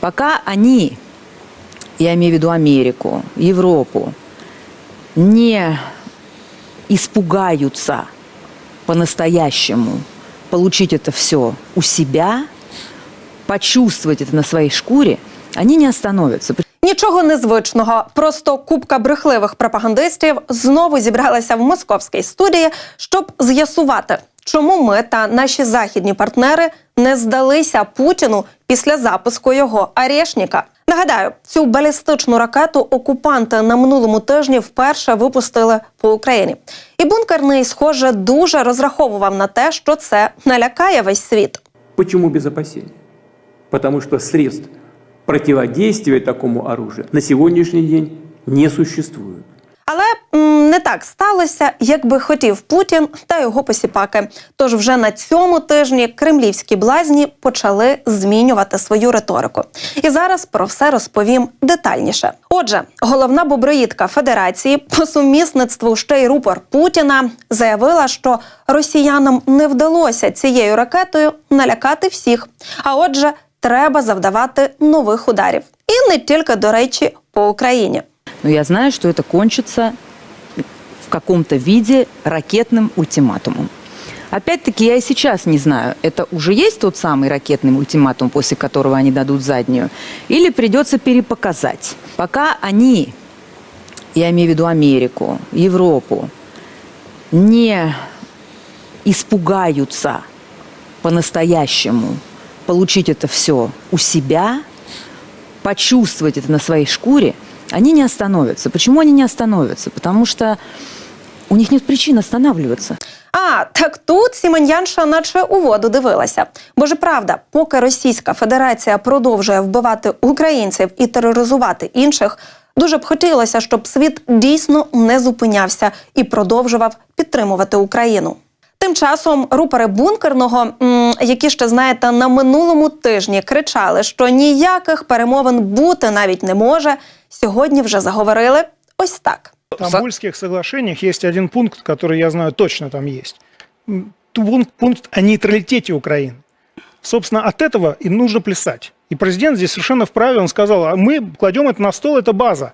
Пока они, я имею в виду Америку, Европу, не испугаются по-настоящему получить это все у себя, почувствовать это на своей шкуре, они не остановятся. Нічого незвичного, просто купка брехливих пропагандистів знову зібралася в московській студії, щоб з'ясувати, чому ми та наші західні партнери не здалися Путіну після запуску його арешника. Нагадаю, цю балістичну ракету окупанти на минулому тижні вперше випустили по Україні. І бункерний, схоже, дуже розраховував на те, що це налякає весь світ. Почему без опасений? Потому что средств противодействия такому оружию на сегодняшний день не существует. Але не так сталося, як би хотів Путін та його посіпаки. Тож вже на цьому тижні кремлівські блазні почали змінювати свою риторику. І зараз про все розповім детальніше. Отже, головна боброїдка Федерації по сумісництву ще й рупор Путіна заявила, що росіянам не вдалося цією ракетою налякати всіх. А отже, треба завдавати нових ударів. І не тільки до речі по Україні. Но я знаю, что это кончится в каком-то виде ракетным ультиматумом. Опять-таки, я и сейчас не знаю, это уже есть тот самый ракетный ультиматум, после которого они дадут заднюю, или придется перепоказать. Пока они, я имею в виду Америку, Европу, не испугаются по-настоящему получить это все у себя, почувствовать это на своей шкуре, они не остановятся. Почему они не остановятся? Потому что у них нет причин останавливаться. А, так тут Сімонянша наче у воду дивилася. Бо ж правда, поки Російська Федерація продовжує вбивати українців і тероризувати інших, дуже б хотілося, щоб світ дійсно не зупинявся і продовжував підтримувати Україну. Тим часом рупори бункерного, які ще знаєте, на минулому тижні кричали, що ніяких перемовин бути навіть не може. Сьогодні вже заговорили ось так. В Стамбульских соглашениях есть один пункт, который я знаю точно там есть. Пункт о нейтралитете Украины. Собственно, от этого и нужно плясать. И президент здесь совершенно вправе, он сказал, а мы кладем это на стол, это база.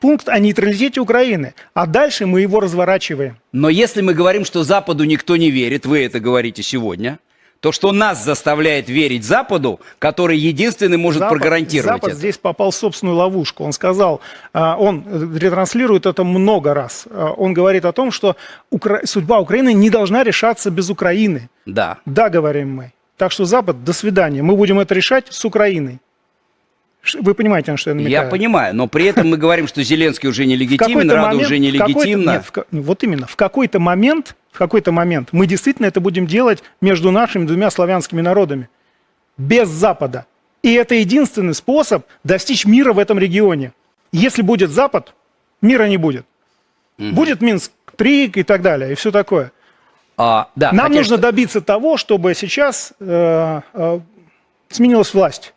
Пункт о нейтралитете Украины. А дальше мы его разворачиваем. Но если мы говорим, что Западу никто не верит, вы это говорите сегодня, то что нас заставляет верить Западу, который единственный может Запад- прогарантировать Запад это? здесь попал в собственную ловушку. Он сказал, а, он ретранслирует это много раз. А, Он говорит о том, что Укра- судьба Украины не должна решаться без Украины. Да. Да, говорим мы. Так что Запад, до свидания. Мы будем это решать с Украиной. Вы понимаете, на что я намекаю? Я понимаю, но при этом мы говорим, что Зеленский уже нелегитимен, Рада момент- уже нелегитимна. нет, в вот именно. В какой-то момент, в какой-то момент мы действительно это будем делать между нашими двумя славянскими народами. Без Запада. И это единственный способ достичь мира в этом регионе. Если будет Запад, мира не будет. Будет Минск-3 и так далее, и все такое. А, да, Нам хотя нужно добиться того, чтобы сейчас э, э, сменилась власть.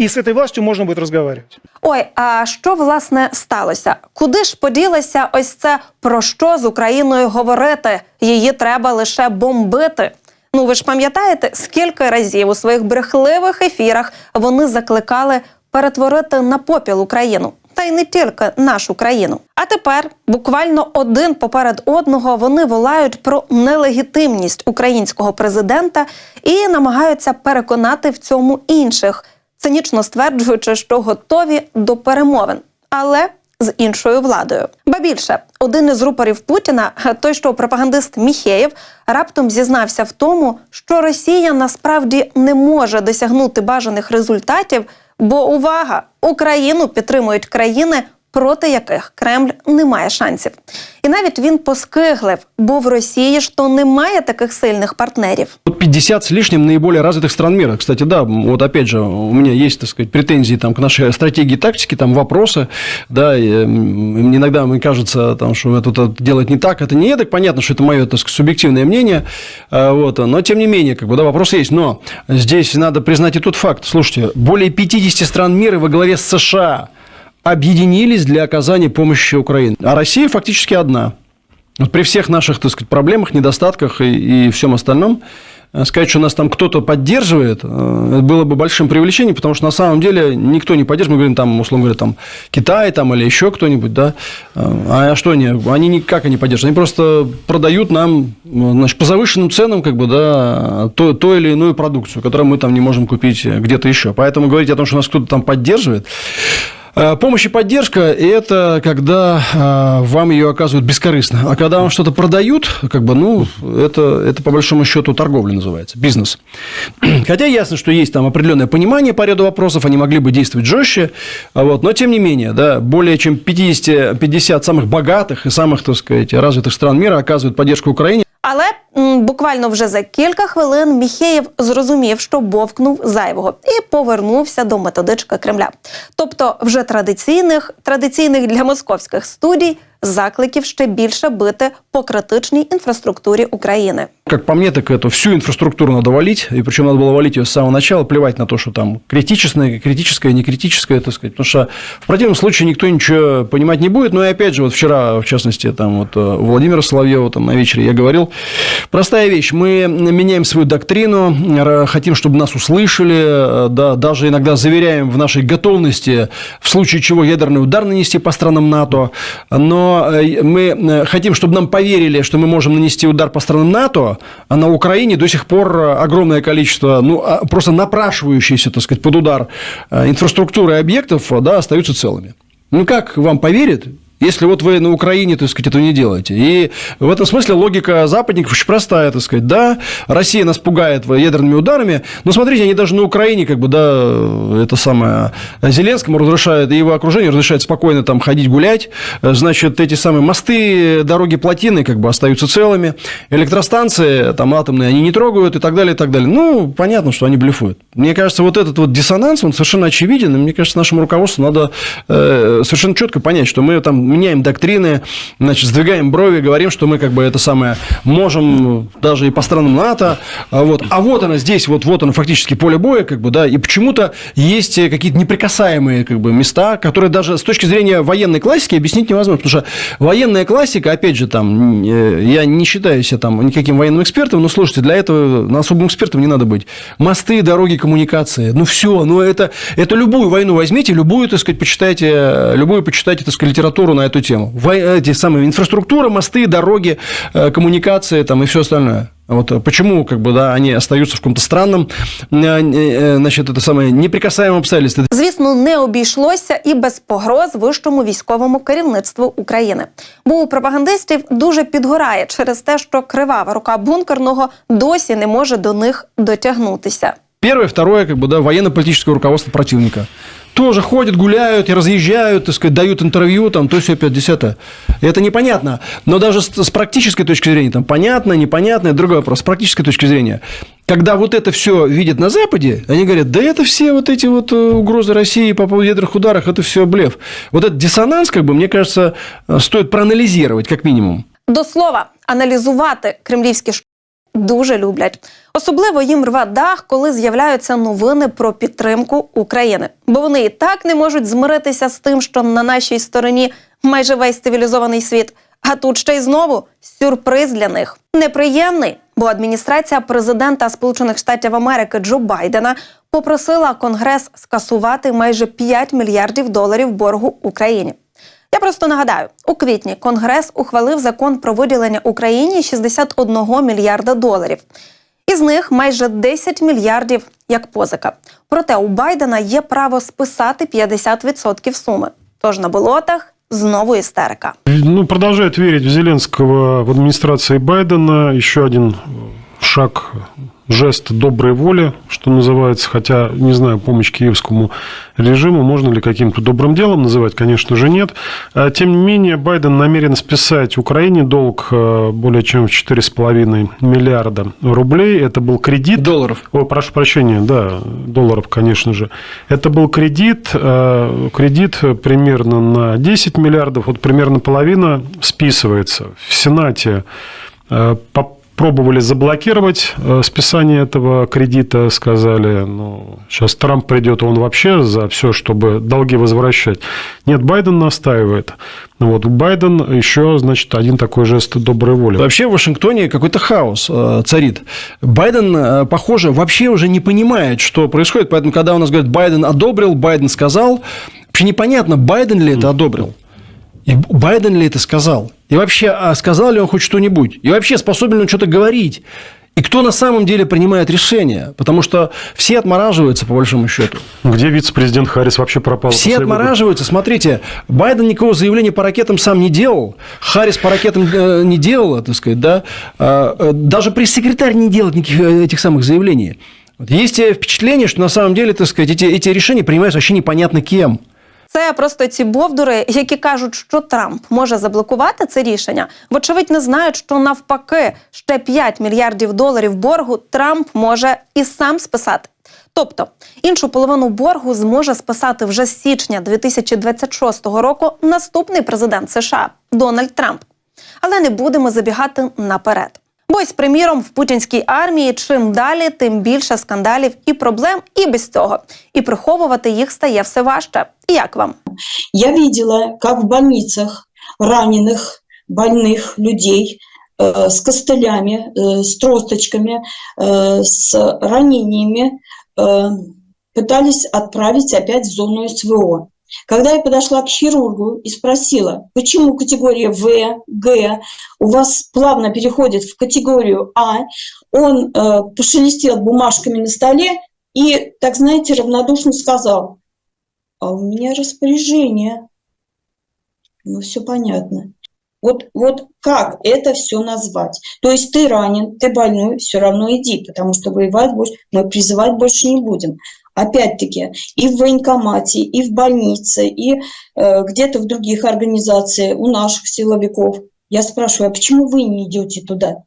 И с этой властью можно будет разговаривать. Ой, а що власне сталося? Куди ж поділося ось це про що з Україною говорити? Її треба лише бомбити. Ну ви ж пам'ятаєте, скільки разів у своїх брехливих ефірах вони закликали перетворити на попіл Україну. Та й не тільки нашу країну. А тепер буквально один поперед одного вони волають про нелегітимність українського президента і намагаються переконати в цьому інших, цинічно стверджуючи, що готові до перемовин, але з іншою владою. Ба більше, один із рупорів Путіна, той, що пропагандист Міхеєв, раптом зізнався в тому, що Росія насправді не може досягнути бажаних результатів, бо увага, Україну підтримують країни, проти яких Кремль не має шансів. І навіть він поскиглив, бо в Росії ж то немає таких сильних партнерів. Вот 50 с лишним наиболее развитых стран мира. Кстати, да, вот опять же, у меня есть, так сказать, претензии там, к нашей стратегии тактики, там вопросы, да, и, м, иногда мне кажется, там, что это, это делать не так, это не так, понятно, что это мое, так сказать, субъективное мнение, а, вот, но тем не менее, как бы, да, вопрос есть, но здесь надо признать и тот факт, слушайте, более 50 стран мира во главе с США объединились для оказания помощи Украине, а Россия фактически одна. Вот при всех наших, так сказать, проблемах, недостатках и, и всем остальном, э, сказать, что нас там кто-то поддерживает, э, было бы большим преувеличением, потому что на самом деле никто не поддерживает. Мы говорим, там, условно говоря, там, Китай там, или еще кто-нибудь, да. А что они? Они никак они поддерживают. Они просто продают нам значит, по завышенным ценам, как бы, да, то, то или иную продукцию, которую мы там не можем купить где-то еще. Поэтому говорить о том, что нас кто-то там поддерживает, Э, Помощь и поддержка – это когда э, вам ее оказывают бескорыстно. А когда вам что-то продают, как бы, ну, это, это по большому счету торговля называется, бизнес. Хотя ясно, что есть там определенное понимание по ряду вопросов, они могли бы действовать жестче, а вот, но тем не менее, да, более чем 50, 50 самых богатых и самых, так сказать, развитых стран мира оказывают поддержку Украине. Але буквально вже за кілька хвилин Міхеєв зрозумів, що бовкнув зайвого, і повернувся до методички Кремля. Тобто, вже традиційних традиційних для московських студій закликів ще більше бити по критичній інфраструктурі України. Как по мне, так эту всю инфраструктуру надо валить, и причем надо было валить ее с самого начала, плевать на то, что там критичное, критическое, не критическое, так сказать, потому что в противном случае никто ничего понимать не будет. Ну и опять же, вот вчера, в частности, там вот у Владимира Соловьева там на вечере я говорил, простая вещь, мы меняем свою доктрину, хотим, чтобы нас услышали, да, даже иногда заверяем в нашей готовности в случае чего ядерный удар нанести по странам НАТО, но мы хотим, чтобы нам поверили, что мы можем нанести удар по странам НАТО, а на Украине до сих пор огромное количество, ну, а, просто напрашивающиеся, так сказать, под удар инфраструктуры и объектов, да, остаются целыми. Ну, как вам поверят, если вот вы на Украине, так сказать, этого не делаете. И в этом смысле логика западников очень простая, так сказать. Да, Россия нас пугает ядерными ударами, но смотрите, они даже на Украине, как бы, да, это самое, Зеленскому разрешают, и его окружение разрешает спокойно там ходить гулять. Значит, эти самые мосты, дороги, плотины, как бы, остаются целыми. Электростанции, там, атомные, они не трогают и так далее, и так далее. Ну, понятно, что они блефуют. Мне кажется, вот этот вот диссонанс, он совершенно очевиден, и мне кажется, нашему руководству надо э, совершенно четко понять, что мы там меняем доктрины, значит, сдвигаем брови, говорим, что мы как бы это самое можем даже и по странам НАТО, а вот, а вот она здесь, вот, вот оно фактически поле боя, как бы, да, и почему-то есть какие-то неприкасаемые как бы места, которые даже с точки зрения военной классики объяснить невозможно, потому что военная классика, опять же, там, я не считаю себя там никаким военным экспертом, но слушайте, для этого на особым экспертом не надо быть. Мосты, дороги, коммуникации, ну все, ну это, это любую войну возьмите, любую, так сказать, почитайте, любую почитайте, так сказать, литературу на эту тему. Эти самые инфраструктура, мосты, дороги, коммуникации там, и все остальное. Вот почему как бы, да, они остаются в каком-то странном, значит, это самое неприкасаемом обстоятельстве. Звісно, не обійшлося і без погроз вищому військовому керівництву України. Бо у пропагандистів дуже підгорає через те, що кривава рука бункерного досі не може до них дотягнутися. Первое, второе, как бы, да, военно-политическое руководство противника. Тоже ходят, гуляют и разъезжают, так сказать, дают интервью, там, то все опять десятое. И это непонятно. Но даже с, с практической точки зрения, там, понятно, непонятно, это другой вопрос. С практической точки зрения, когда вот это все видят на Западе, они говорят, да это все вот эти вот угрозы России по поводу ядерных ударов, это все блеф. Вот этот диссонанс, как бы, мне кажется, стоит проанализировать, как минимум. До слова, аналізувати кремлівські дуже люблять. Особливо їм рве дах, коли з'являються новини про підтримку України. Бо вони і так не можуть змиритися з тим, що на нашій стороні майже весь цивілізований світ. А тут ще й знову сюрприз для них неприємний, бо адміністрація президента Сполучених Штатів Америки Джо Байдена попросила Конгрес скасувати майже 5 мільярдів доларів боргу Україні. Я просто нагадаю, у квітні Конгрес ухвалив закон про виділення Україні 61 мільярда доларів. Із них майже 10 мільярдів як позика. Проте у Байдена є право списати 50% суми. Тож на болотах знову істерика. Ну, продолжают верить в Зеленского в администрации Байдена. Еще один шаг жест доброй воли, что называется, хотя, не знаю, помощь киевскому режиму можно ли каким-то добрым делом называть, конечно же, нет. Тем не менее, Байден намерен списать Украине долг более чем в 4,5 миллиарда рублей. Это был кредит. Долларов. Ой, прошу прощения, да, долларов, конечно же. Это был кредит, кредит примерно на 10 миллиардов, вот примерно половина списывается. В Сенате по пробовали заблокировать э, списание этого кредита, сказали, ну, сейчас Трамп придет, он вообще за все, чтобы долги возвращать. Нет, Байден настаивает. Ну Вот, Байден еще, значит, один такой жест доброй воли. Вообще в Вашингтоне какой-то хаос э, царит. Байден, э, похоже, вообще уже не понимает, что происходит. Поэтому, когда у нас говорят, Байден одобрил, Байден сказал, вообще непонятно, Байден ли это одобрил. И Байден ли это сказал? И вообще, а сказал ли он хоть что-нибудь? И вообще, способен ли он что-то говорить? И кто на самом деле принимает решения? Потому что все отмораживаются, по большому счету. Где вице-президент Харрис вообще пропал? Все отмораживаются. Смотрите, Байден никакого заявления по ракетам сам не делал. Харрис по ракетам э, не делала, так сказать, да. А, э, Даже пресс-секретарь не делает никаких э, этих самых заявлений. Вот Есть впечатление, что на самом деле, так сказать, эти, эти решения принимаются вообще непонятно кем. Це просто ці бовдури, які кажуть, що Трамп може заблокувати це рішення, вочевидь не знають, що навпаки ще 5 мільярдів доларів боргу Трамп може і сам списати. Тобто іншу половину боргу зможе списати вже з січня 2026 року наступний президент США Дональд Трамп. Але не будемо забігати наперед. Бо ось, приміром, в путінській армії чим далі, тим більше скандалів і проблем і без цього. І приховувати їх стає все важче. Як вам? Я видела, как в больницах раненых, больных людей э, с костылями, э, с тросточками, э, с ранениями э, пытались отправить опять в зону СВО. Когда я подошла к хирургу и спросила, почему категория В, Г у вас плавно переходит в категорию А, он э, пошелестел бумажками на столе и, так знаете, равнодушно сказал, а у меня распоряжение. Ну, все понятно. Вот, вот как это все назвать? То есть ты ранен, ты больной, все равно иди, потому что воевать больше, мы призывать больше не будем. Опять-таки, и в военкомате, и в больнице, и э, где-то в других организациях, у наших силовиков. Я спрашиваю, а почему вы не идете туда?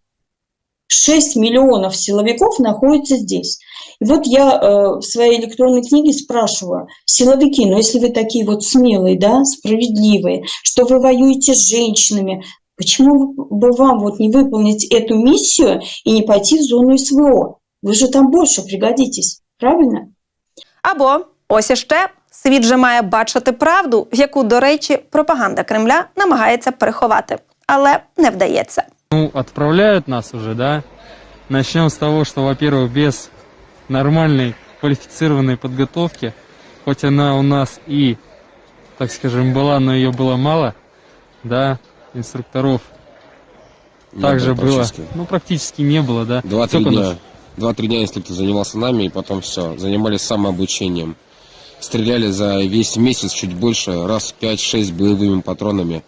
6 миллионов силовиков находятся здесь. И вот я э, в своей электронной книге спрашиваю, силовики, ну если вы такие вот смелые, да, справедливые, что вы воюете с женщинами, почему бы вам вот не выполнить эту миссию и не пойти в зону СВО? Вы же там больше пригодитесь, правильно? Або ось іще світ же має бачити правду, яку, до речі, пропаганда Кремля намагається переховати, але не вдається. Ну, отправляют нас уже, да? Начнем с того, что, во-первых, без нормальной квалифицированной подготовки, хоть она у нас и, так скажем, была, но ее было мало, да, инструкторов Не также было было, ну, практически не было, да. Два-три дня. Два-три дня инструктор занимался нами, и потом все. Занимались самообучением. Стреляли за весь месяц чуть больше, раз пять-шесть боевыми патронами.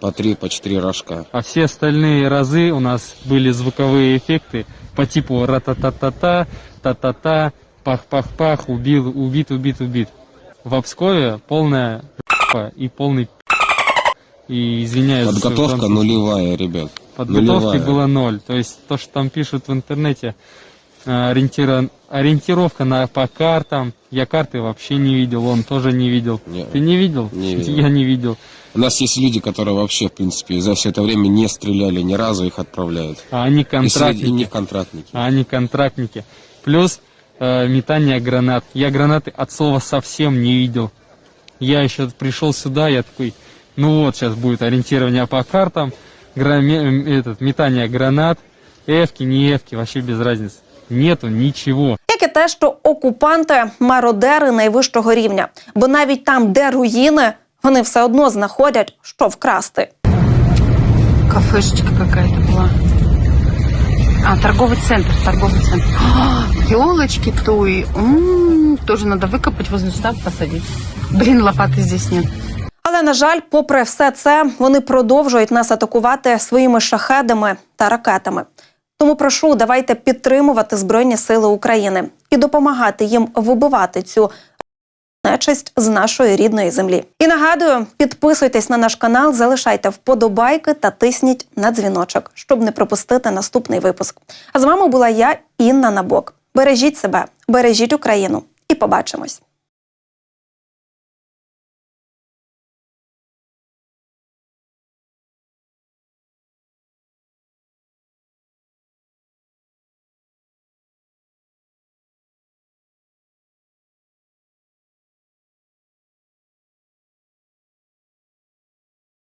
По три, по четыре рожка. А все остальные разы у нас были звуковые эффекты по типу ра-та-та-та-та, та-та-та, пах-пах-пах, убил, убит, убит, убит. В Обскове полная и полный и извиняюсь. Подготовка французский. нулевая, ребят. Подготовки Нулевая. было ноль. То есть то, что там пишут в интернете, э, ориентира- ориентировка на, по картам. Я карты вообще не видел, он тоже не видел. Не. Ты не видел? Не видел. Я не видел. У нас есть люди, которые вообще, в принципе, за все это время не стреляли ни разу, их отправляют. А они И среди контрактники. них контрактники. А они контрактники. Плюс э, метание гранат. Я гранаты от слова совсем не видел. Я еще пришел сюда, я такой, ну вот сейчас будет ориентирование по картам, гра- ме- этот, метание гранат, эвки, не эвки, вообще без разницы. Нету ничего. Як і те, що окупанти мародери найвищого рівня, бо навіть там, де руїни, вони все одно знаходять, що вкрасти. Кафешечка какая-то была. А, торговый центр, торговый центр. елочки туи. М, Тоже надо выкопать, возле суда посадить. Блин, лопаты здесь нет. Але на жаль, попри все це, вони продовжують нас атакувати своїми шахедами та ракетами. Тому прошу, давайте підтримувати Збройні Сили України і допомагати їм вибивати цю нечисть з нашої рідної землі. І нагадую, підписуйтесь на наш канал, залишайте вподобайки та тисніть на дзвіночок, щоб не пропустити наступний випуск. А з вами була я, Інна Набок. Бережіть себе, бережіть Україну і побачимось.